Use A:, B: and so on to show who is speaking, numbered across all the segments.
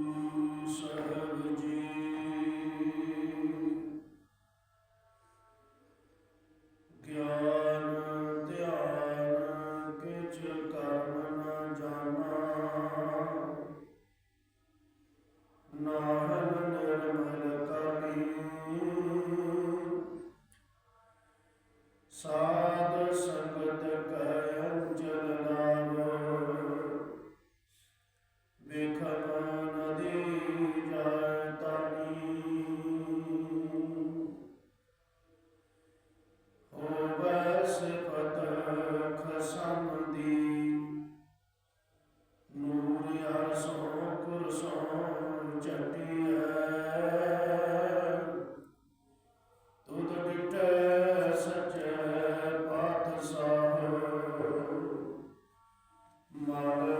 A: Om Sahaja Jee. मर्डर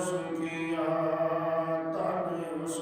A: ਸੁਖੀਆ ਤਨ ਉਸ